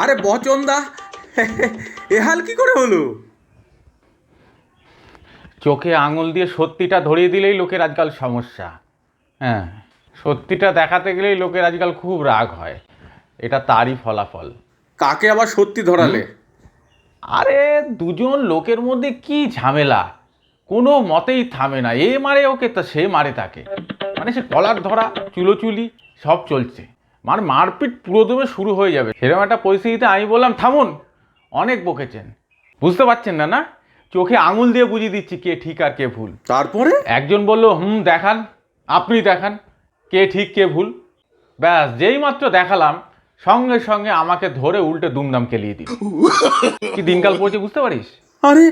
আরে বচনদা এ হাল কি করে হলো? চোখে আঙুল দিয়ে সত্যিটা ধরিয়ে দিলেই লোকের আজকাল সমস্যা। হ্যাঁ সত্যিটা দেখাতে গেলেই লোকের আজকাল খুব রাগ হয়। এটা তারই ফলাফল। কাকে আবার সত্যি ধরালে? আরে দুজন লোকের মধ্যে কি ঝামেলা? কোনো মতেই থামে না। এ মারে ওকে তা সে মারে তাকে। মানে সে কলার ধরা চুলোচুলি সব চলছে। মানে মারপিট পুরোদমে শুরু হয়ে যাবে। সেরকম একটা পরিস্থিতিতে আমি বললাম থামুন অনেক বকেছেন। বুঝতে পারছেন না না? চোখে আঙুল দিয়ে বুঝিয়ে দিচ্ছি কে ঠিক আর কে ভুল। তারপরে? একজন বলল হুম দেখান আপনি দেখান কে ঠিক কে ভুল। ব্যাস যেই মাত্র দেখালাম সঙ্গে সঙ্গে আমাকে ধরে উল্টে দুমদাম কেলিয়ে দিল। কি দিনকাল পড়ছে বুঝতে পারিস? আরে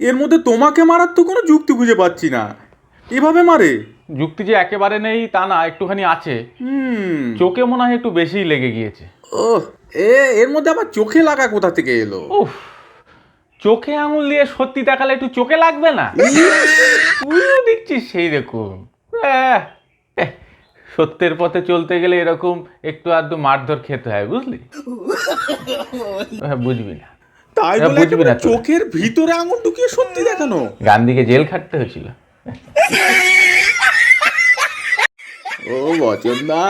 এর মধ্যে তোমাকে মারার তো কোনো যুক্তি খুঁজে পাচ্ছি না। এভাবে মারে? যুক্তি যে একেবারে নেই তা না একটুখানি আছে। হুম। চোখে মনে হয় একটু বেশিই লেগে গিয়েছে। ও এ এর মধ্যে আবার চোখে লাগা কোথা থেকে এলো? উফ চোখে আঙুল দিয়ে সত্যি দেখালে একটু চোখে লাগবে না? তুইও দেখছিস সেই রকম আহ, সত্যের পথে চলতে গেলে এরকম একটু আধটু মারধর খেতে হয় বুঝলি? হ্যাঁ, বুঝবি না। তাই এ, বুঝবি না চোখের ভিতরে আঙুল ঢুকিয়ে সত্যি দেখানো। গান্ধীকে জেল খাটতে হয়েছিল। ও বচনদা